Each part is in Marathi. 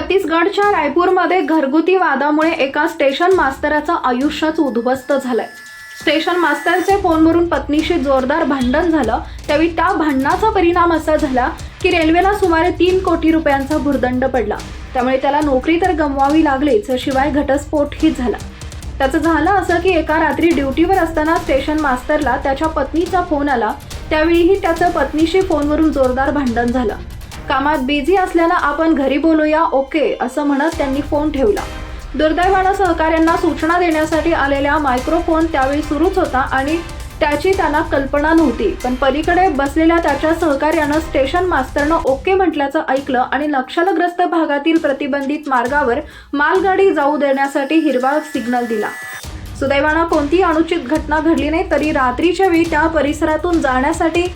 छत्तीसगडच्या रायपूरमध्ये घरगुती वादामुळे एका स्टेशन मास्तराचं आयुष्यच उद्ध्वस्त झालंय. स्टेशन मास्तरचे फोनवरून पत्नीशी जोरदार भांडण झालं. त्यावेळी त्या भांडणाचा परिणाम असा झाला की रेल्वेला सुमारे तीन कोटी रुपयांचा भुर्दंड पडला. त्यामुळे त्याला नोकरी तर गमवावी लागलीच शिवाय घटस्फोटही झाला. त्याचं झालं असं की एका रात्री ड्युटीवर असताना स्टेशन मास्तरला त्याच्या पत्नीचा फोन आला. त्यावेळीही त्याचं पत्नीशी फोनवरून जोरदार भांडण झालं. कामात बिझी असल्यानं आपण घरी बोलूया ओके असं म्हणत त्यांनी फोन ठेवला. दुर्दैवानं सहकाऱ्यांना सूचना देण्यासाठी आलेल्या मायक्रोफोन त्यावेळी सुरूच होता आणि त्याची त्यांना कल्पना नव्हती. पण पलीकडे बसलेल्या त्याच्या सहकार्यानं स्टेशन मास्तरनं ओके म्हटल्याचं ऐकलं आणि नक्षलग्रस्त भागातील प्रतिबंधित मार्गावर मालगाडी जाऊ देण्यासाठी हिरवा सिग्नल दिला. सुदैवानं कोणतीही अनुचित घटना घडली नाही तरी रात्रीच्या वेळी त्या परिसरातून जाण्यासाठी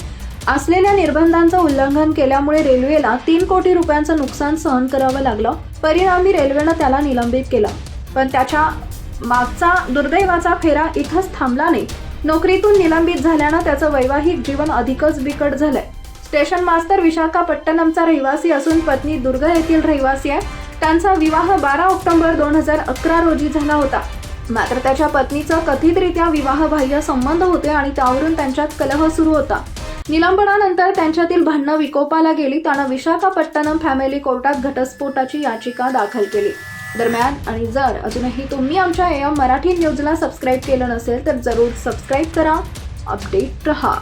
असलेल्या निर्बंधांचं उल्लंघन केल्यामुळे रेल्वेला तीन कोटी रुपयांचं नुकसान सहन करावं लागलं. परिणामी रेल्वेनं त्याला निलंबित केलं. पण त्याच्या मागचा दुर्दैवाचा फेरा इथंच थांबला नाही. नोकरीतून निलंबित झाल्यानं त्याचं वैवाहिक जीवन अधिकच बिकट झालंय. स्टेशन मास्तर विशाखापट्टणमचा रहिवासी असून पत्नी दुर्गा येथील रहिवासी आहे. त्यांचा विवाह बारा ऑक्टोबर दोन हजार अकरा रोजी झाला होता. मात्र त्याच्या पत्नीचा कथितरित्या विवाहबाह्य संबंध होते आणि त्यावरून त्यांच्यात कलह सुरू होता. निलंबनानंतर त्यांच्यातील भांडणं विकोपाला गेली त्यानं विशाखापट्टणम फॅमिली कोर्टात घटस्फोटाची याचिका दाखल केली. दरम्यान आणि जर अजूनही तुम्ही आमच्या एम मराठी न्यूजला सबस्क्राईब केलं नसेल तर जरूर सबस्क्राईब करा. अपडेट रहा.